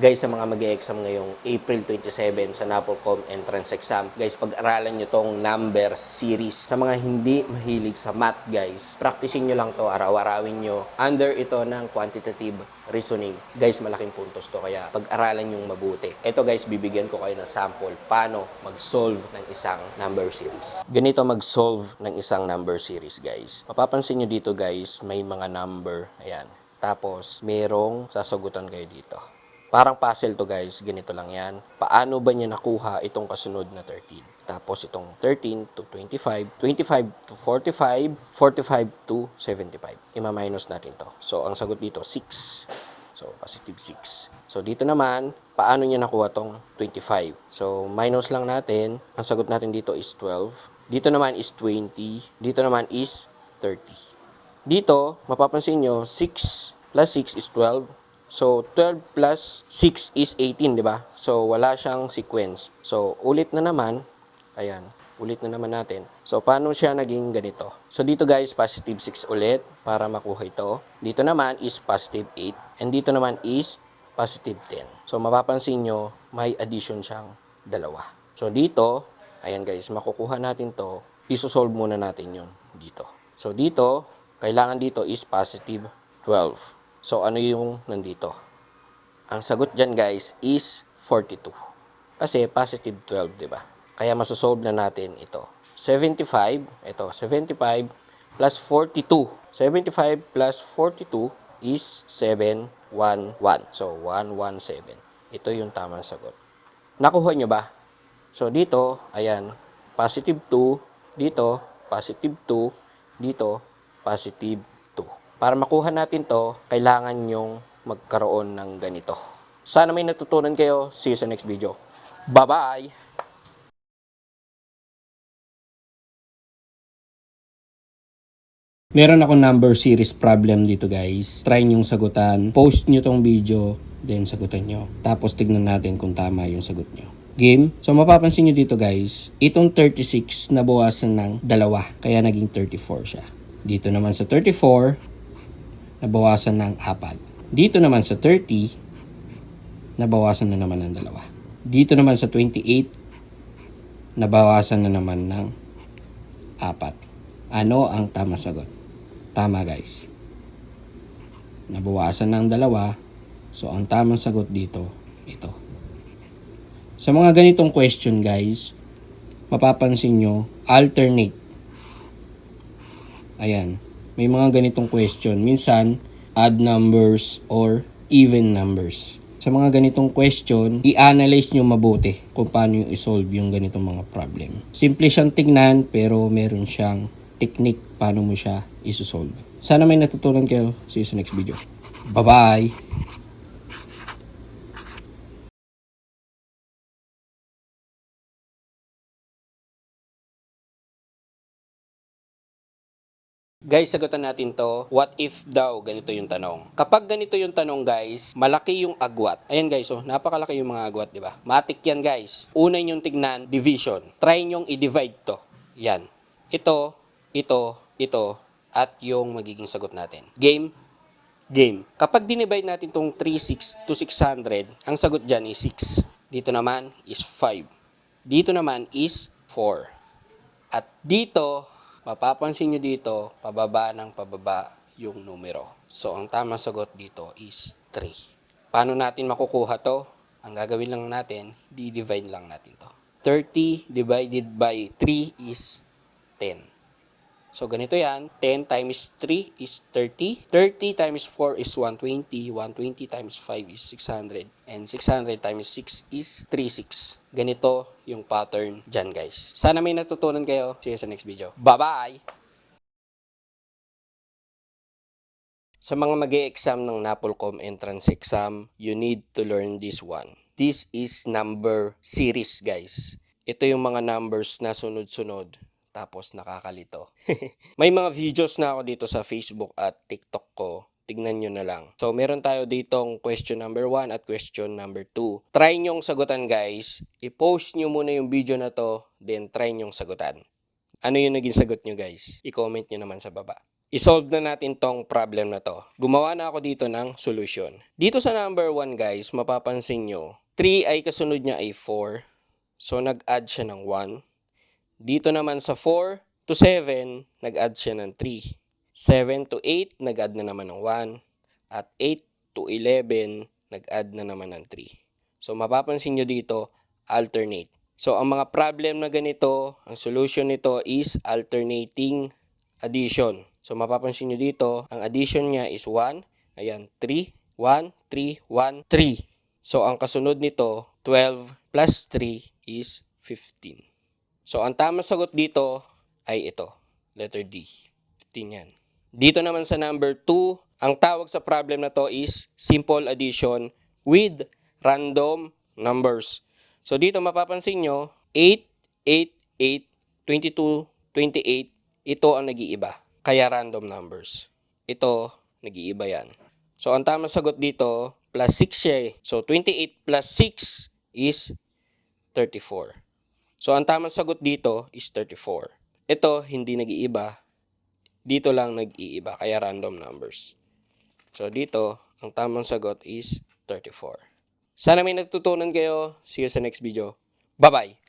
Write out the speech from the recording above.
Guys, sa mga mag exam ngayong April 27 sa NAPOLCOM entrance exam, guys, pag-aralan nyo tong number series. Sa mga hindi mahilig sa math, guys, practicing nyo lang to, araw-arawin nyo. Under ito ng quantitative reasoning. Guys, malaking puntos to, kaya pag-aralan yung mabuti. Ito guys, bibigyan ko kayo ng sample paano mag-solve ng isang number series. Ganito mag-solve ng isang number series, guys. Mapapansin nyo dito, guys, may mga number. Ayan. Tapos, merong sasagutan kayo dito. Parang puzzle to guys, ganito lang yan. Paano ba niya nakuha itong kasunod na 13? Tapos itong 13 to 25, 25 to 45, 45 to 75. Ima-minus natin to. So, ang sagot dito, 6. So, positive 6. So, dito naman, paano niya nakuha tong 25? So, minus lang natin. Ang sagot natin dito is 12. Dito naman is 20. Dito naman is 30. Dito, mapapansin nyo, 6 plus 6 is 12. So, 12 plus 6 is 18, di ba? So, wala siyang sequence. So, ulit na naman. Ayan, ulit na naman natin. So, paano siya naging ganito? So, dito guys, positive 6 ulit para makuha ito. Dito naman is positive 8. And dito naman is positive 10. So, mapapansin nyo, may addition siyang dalawa. So, dito, ayan guys, makukuha natin to. Isosolve muna natin yun dito. So, dito, kailangan dito is positive 12. So, ano yung nandito? Ang sagot dyan, guys, is 42. Kasi positive 12, di ba? Kaya masosolve na natin ito. 75, ito, 75 plus 42. 75 plus 42 is 711. So, 117. Ito yung tamang sagot. Nakuha nyo ba? So, dito, ayan, positive 2. Dito, positive 2. Dito, positive 2. Para makuha natin to, kailangan nyong magkaroon ng ganito. Sana may natutunan kayo. See you sa next video. Bye-bye! Meron ako number series problem dito guys. Try nyong sagutan. Post nyo tong video, then sagutan nyo. Tapos tignan natin kung tama yung sagot nyo. Game. So mapapansin nyo dito guys, itong 36 nabawasan ng dalawa. Kaya naging 34 siya. Dito naman sa 34, nabawasan ng apat. Dito naman sa 30, nabawasan na naman ng dalawa. Dito naman sa 28, nabawasan na naman ng apat. Ano ang tama sagot? Tama guys. Nabawasan ng dalawa. So, ang tamang sagot dito, ito. Sa mga ganitong question guys, mapapansin nyo, alternate. Ayan. May mga ganitong question. Minsan, odd numbers or even numbers. Sa mga ganitong question, i-analyze nyo mabuti kung paano yung isolve yung ganitong mga problem. Simple siyang tignan pero meron siyang technique paano mo siya isosolve. Sana may natutunan kayo. See you sa next video. Bye-bye! Guys, sagutan natin to. What if daw ganito yung tanong? Kapag ganito yung tanong, guys, malaki yung agwat. Ayan guys, oh, napakalaki yung mga agwat, di ba? Matik yan, guys. Una yung tignan, division. Try nyong i-divide to. Yan. Ito, ito, ito, at yung magiging sagot natin. Game, game. Kapag dinivide natin tong 36 to 600, ang sagot dyan is 6. Dito naman is 5. Dito naman is 4. At dito, mapapansin nyo dito, pababa ng pababa yung numero. So, ang tamang sagot dito is 3. Paano natin makukuha to? Ang gagawin lang natin, di-divide lang natin to. 30 divided by 3 is 10. So, ganito yan. 10 times 3 is 30. 30 times 4 is 120. 120 times 5 is 600. And 600 times 6 is 36. Ganito yung pattern dyan, guys. Sana may natutunan kayo. See you sa next video. Bye-bye! Sa mga mag exam ng NAPOLCOM entrance exam, you need to learn this one. This is number series, guys. Ito yung mga numbers na sunod-sunod tapos nakakalito. May mga videos na ako dito sa Facebook at TikTok ko. Tignan nyo na lang. So, meron tayo ditong question number 1 at question number 2. Try nyong sagutan guys. I-post nyo muna yung video na to, then try nyong sagutan. Ano yung naging sagot nyo guys? I-comment nyo naman sa baba. isolve na natin tong problem na to. Gumawa na ako dito ng solution. Dito sa number 1 guys, mapapansin nyo, 3 ay kasunod niya ay 4. So nag-add siya ng 1. Dito naman sa 4 to 7, nag-add siya ng 3. 7 to 8, nag-add na naman ng 1. At 8 to 11, nag-add na naman ng 3. So mapapansin nyo dito, alternate. So ang mga problem na ganito, ang solution nito is alternating addition. So mapapansin nyo dito, ang addition niya is 1. Ayan, 3, 1, 3, 1, 3. So ang kasunod nito, 12 plus 3 is 15. So ang tamang sagot dito ay ito, letter D. 15 yan. Dito naman sa number 2, ang tawag sa problem na to is simple addition with random numbers. So dito mapapansin nyo, 8, 8, 8, 22, 28, ito ang nag-iiba. Kaya random numbers. Ito, nag-iiba yan. So ang tamang sagot dito, plus 6 siya eh. So 28 plus 6 is 34. So ang tamang sagot dito is 34. Ito, hindi nag-iiba. Dito lang nag-iiba, kaya random numbers. So dito, ang tamang sagot is 34. Sana may natutunan kayo. See you sa next video. Bye-bye!